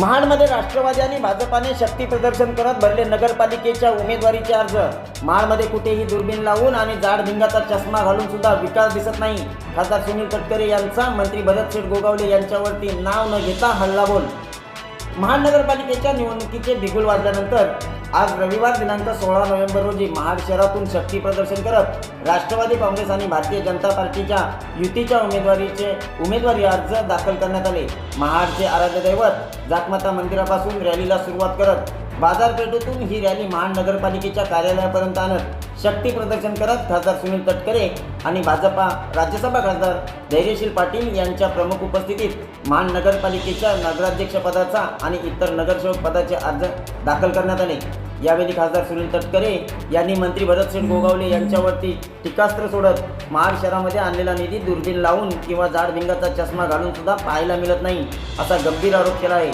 महाडमध्ये राष्ट्रवादी आणि भाजपाने शक्ती प्रदर्शन करत भरले नगरपालिकेच्या उमेदवारीचे अर्ज. महाडमध्ये कुठेही दुर्बीण लावून आणि जाड भिंगाचा चष्मा घालून सुद्धा विकास दिसत नाही. खासदार सुनील तटकरे यांचा मंत्री भरत शेठ गोगावले यांच्यावरती नाव न घेता हल्ला बोल. महानगरपालिकेच्या निवडणुकीचे बिगुल वाजल्यानंतर आज रविवार दिनांक सोळा नोव्हेंबर रोजी महाड शहरातून शक्ती प्रदर्शन करत राष्ट्रवादी काँग्रेस आणि भारतीय जनता पार्टीच्या युतीच्या उमेदवारीचे उमेदवारी अर्ज दाखल करण्यात आले. महाडचे आराध्य दैवत जाकमाता मंदिरापासून रॅलीला सुरुवात करत बाजारपेठेतून ही रॅली महानगरपालिकेच्या कार्यालयापर्यंत आणत शक्ती प्रदर्शन करत खासदार सुनील तटकरे आणि भाजपा राज्यसभा खासदार धैर्यशील पाटील यांच्या प्रमुख उपस्थितीत महानगरपालिकेच्या नगराध्यक्षपदाचा आणि इतर नगरसेवक पदाचे अर्ज दाखल करण्यात आले. यावेळी खासदार सुनील तटकरे यांनी मंत्री भरतसिंग गोगावले यांच्यावरती टीकास्त्र सोडत महाड शहरामध्ये आणलेला निधी दुर्बीण लावून किंवा जाड भिंगाचा चष्मा घालून सुद्धा पाहायला मिळत नाही असा गंभीर आरोप केला आहे.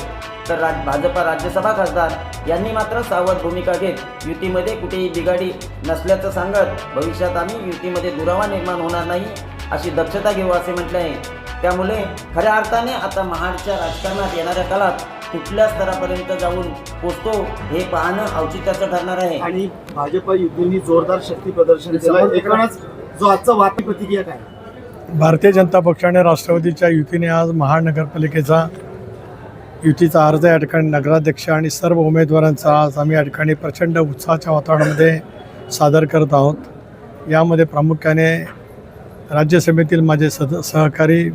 तर राज भाजपा राज्यसभा खासदार यांनी मात्र सावध भूमिका घेत युतीमध्ये कुठेही बिघाडी नसल्याचं सांगत भविष्यात आम्ही युतीमध्ये दुरावा निर्माण होणार नाही अशी दक्षता घेऊ असे म्हटले आहे. त्यामुळे खऱ्या अर्थाने आता महाडच्या राजकारणात येणाऱ्या काळात कुठल्या स्तरापर्यंत जाऊन पोचतो हे पाहणं औचित्याचं ठरणार आहे. आणि भाजप युतींनी जोरदार शक्ती प्रदर्शन केलं एकूणच जो आजचा वापी प्रतिक्रिया काय? भारतीय जनता पक्षाने राष्ट्रवादीच्या युतीने आज महानगरपालिकेचा युतीचा अर्ज या ठिकाणी नगराध्यक्ष आणि सर्व उमेदवारांचा आज आम्ही या ठिकाणी प्रचंड उत्साहाच्या वातावरणामध्ये सादर करत आहोत. यामध्ये प्रामुख्याने राज्यसभेतील माझे सद सहकारी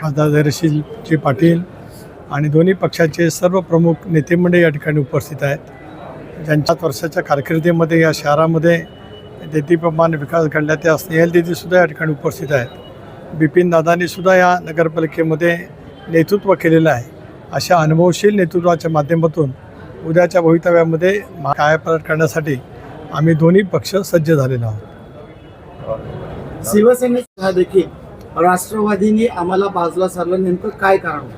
खासदार धैर्यशीलजी पाटील आणि दोन्ही पक्षाचे सर्व प्रमुख नेतेमंडळी या ठिकाणी उपस्थित आहेत. ज्यांच्या वर्षाच्या कारकिर्दीमध्ये या शहरामध्ये देतीप्रमाणे विकास घडला त्या स्नेहल दिदीसुद्धा या ठिकाणी उपस्थित आहेत. बिपिन दादांनीसुद्धा या नगरपालिकेमध्ये नेतृत्व केलेलं आहे. अशा अनुभवशील नेतृत्वाच्या माध्यमातून उद्याच्या भवितव्यामध्ये कायापालट करण्यासाठी आम्ही दोन्ही पक्ष सज्ज झालेलो आहोत. शिवसेनेचा देखील राष्ट्रवादीने आम्हाला बाजूला सारलं नेमकं काय कारण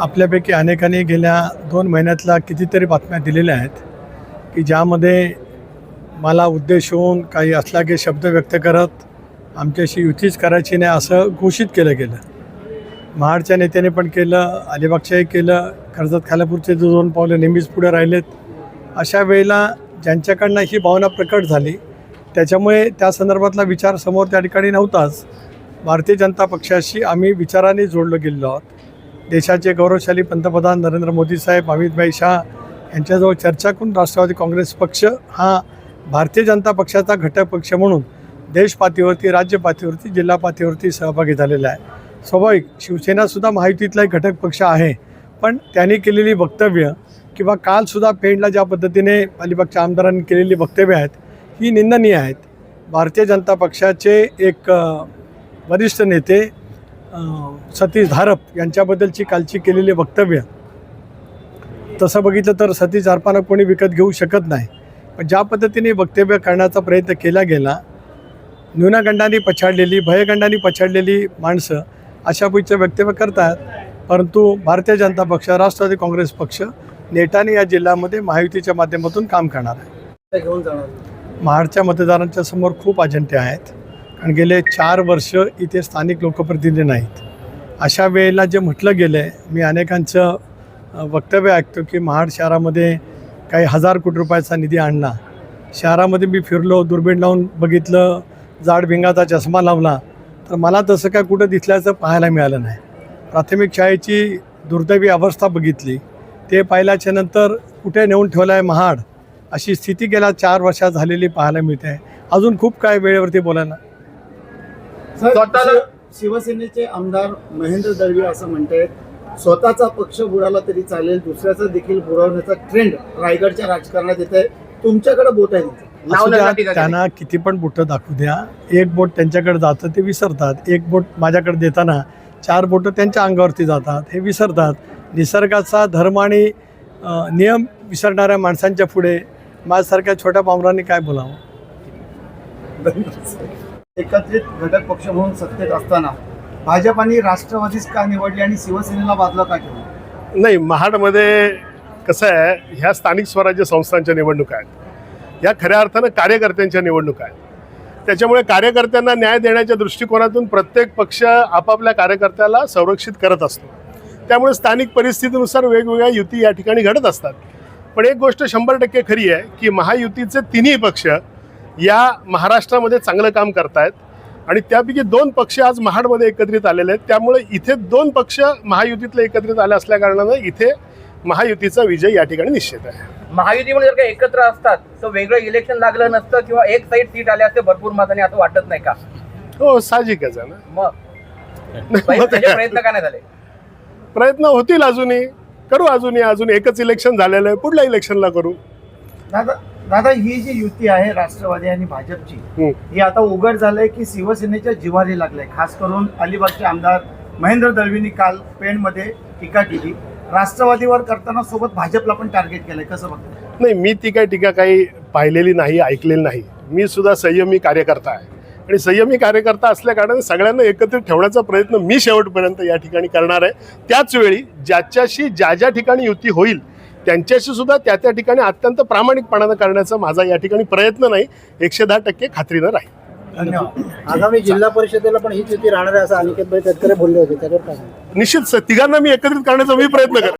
आपल्यापैकी अनेकांनी गेल्या दोन महिन्यातल्या कितीतरी बातम्या दिलेल्या आहेत की ज्यामध्ये मला उद्देश होऊन काही असलागे शब्द व्यक्त करत आमच्याशी युतीच करायची नाही असं घोषित केलं गेलं. महाडच्या नेत्याने पण केलं अलिबागच्याही केलं कर्जत खालापूरचे जो दोन पावले नेहमीच पुढे राहिलेत. अशा वेळेला ज्यांच्याकडनं ही भावना प्रकट झाली त्याच्यामुळे त्या संदर्भातला विचार समोर त्या ठिकाणी नव्हताच. भारतीय जनता पक्षाशी आम्ही विचाराने जोडलं गेलेलो आहोत. देशाचे गौरवशाली पंतप्रधान नरेंद्र मोदी साहेब अमितभाई शाह यांच्याजवळ चर्चा करून राष्ट्रवादी काँग्रेस पक्ष हा भारतीय जनता पक्षाचा घटक पक्ष म्हणून देश पातळीवरती राज्य पातळीवरती जिल्हा पातळीवरती सहभागी झालेला आहे. स्वाभाविक शिवसेनासुद्धा महायुतीतला एक घटक पक्ष आहे. पण त्यांनी केलेली वक्तव्य किंवा कालसुद्धा पेंडला ज्या पद्धतीने अलिबागच्या आमदारांनी केलेली वक्तव्य आहेत ही निंदनीय आहेत. भारतीय जनता पक्षाचे एक वरिष्ठ नेते सतीश धारप यांच्याबद्दलची कालची केलेली वक्तव्य. तसं बघितलं तर सतीश धारपानं कोणी विकत घेऊ शकत नाही. पण ज्या पद्धतीने वक्तव्य करण्याचा प्रयत्न केला गेला न्यूनगंडांनी पछाडलेली भयगंडांनी पछाडलेली माणसं अशा पैकी वक्तव्य करतात. परंतु भारतीय जनता पक्ष राष्ट्रवादी काँग्रेस पक्ष नेटाने या जिल्ह्यामध्ये महायुतीच्या माध्यमातून काम करणार आहे. महाडच्या मतदारांच्या समोर खूप अजेंडे आहेत. कारण गेले चार वर्ष इथे स्थानिक लोकप्रतिनिधी नाहीत. अशा वेळेला जे म्हटलं गेलं आहे मी अनेकांचं वक्तव्य ऐकतो की महाड शहरामध्ये काही हजार कोटी रुपयाचा निधी आणला. शहरामध्ये मी फिरलो दुर्बीण लावून बघितलं जाड भिंगाचा चष्मा लावला. तर मला तसं काय कुठं दिसल्याचं पाहायला मिळालं नाही. प्राथमिक शाळेची दुर्दैवी अवस्था बघितली. ते पाहिल्याच्या नंतर कुठे नेऊन ठेवलं आहे महाड अशी स्थिती गेल्या चार वर्षात झालेली पाहायला मिळते. अजून खूप काय वेळेवरती बोलायला? शिवसेनेचे आमदार महेंद्र दळवी असं म्हणतायत स्वतःचा पक्ष बुडाला तरी चालेल दुसऱ्याचा देखील बुडवण्याचा ट्रेंड रायगडच्या राजकारणात येत आहे तुमच्याकडे बोट आहे. असू द्या, त्यांना किती पण बोटं दाखवू द्या. एक बोट त्यांच्याकडे जातं ते विसरतात. एक बोट माझ्याकडे देताना चार बोटं त्यांच्या अंगावरती जातात हे विसरतात. निसर्गाचा धर्म आणि नियम विसरणाऱ्या माणसांच्या पुढे माझ्यासारख्या छोट्या पामरांनी काय बोलावं? एकत्रित घटक पक्ष म्हणून सत्तेत असताना भाजपाने राष्ट्रवादीच का निवडली आणि शिवसेनेला बाजूला का केलं? नाही महाडमध्ये कसं आहे ह्या स्थानिक स्वराज्य संस्थांच्या निवडणुका आहेत. या खऱ्या अर्थानं कार्यकर्त्यांच्या निवडणुका आहेत. त्याच्यामुळे कार्यकर्त्यांना न्याय देण्याच्या दृष्टिकोनातून प्रत्येक पक्ष आपापल्या कार्यकर्त्याला संरक्षित करत असतो. त्यामुळे स्थानिक परिस्थितीनुसार वेगवेगळ्या युती या ठिकाणी घडत असतात. पण एक गोष्ट शंभर टक्के खरी आहे की महायुतीचे तिन्ही पक्ष या महाराष्ट्रामध्ये चांगलं काम करतायत आणि त्यापैकी दोन पक्ष आज महाडमध्ये एकत्रित आलेले आहेत. त्यामुळे इथे दोन पक्ष महायुतीतले एकत्रित आले असल्या कारणानं इथे महायुतीचा विजय या ठिकाणी निश्चित आहे. महायुतीमध्ये जर का एकत्र असतात तर वेगळं इलेक्शन लागलं नसतं किंवा एक साईड सीट आले असते भरपूर मताने असं वाटत नाही का? हो साहजिकच आहे ना. मग? त्याचे? प्रयत्न का नाही झाले? प्रयत्न होतील अजूनही. करू अजूनही अजून एकच इलेक्शन झालेलं आहे. पुढल्या इलेक्शनला करू. दादा दादा ही जी युती आहे राष्ट्रवादी आणि भाजपची. ही आता उघड झालंय की शिवसेनेच्या जिव्हारी लागलंय. खास करून अलिबागचे आमदार महेंद्र दळवींनी काल पेणमध्ये टीका केली. राष्ट्रवादीवर करताना सोबत भाजपला पण टार्गेट केलंय. कसं बघतो नाही मी ती काय टीका काही पाहिलेली नाही ऐकलेली नाही. मी सुद्धा संयमी कार्यकर्ता आहे. आणि संयमी कार्यकर्ता असल्या कारणाने सगळ्यांना एकत्रित ठेवण्याचा प्रयत्न मी शेवटपर्यंत या ठिकाणी करणार आहे. त्याच वेळी ज्याच्याशी ज्या ज्या ठिकाणी युती होईल त्यांच्याशी सुद्धा त्या त्या ठिकाणी अत्यंत प्रामाणिकपणानं करण्याचा माझा या ठिकाणी प्रयत्न नाही. एकशे दहा टक्के खात्रीनं राहील. धन्यवाद. आगामी जिल्हा परिषदेला पण हीच युती राहणार आहे असं अनिकेत भाई तटकरे बोलले होते. त्याच्यावर काय? निश्चित स- तिघांना मी एकत्रित करण्याचा मी प्रयत्न करेन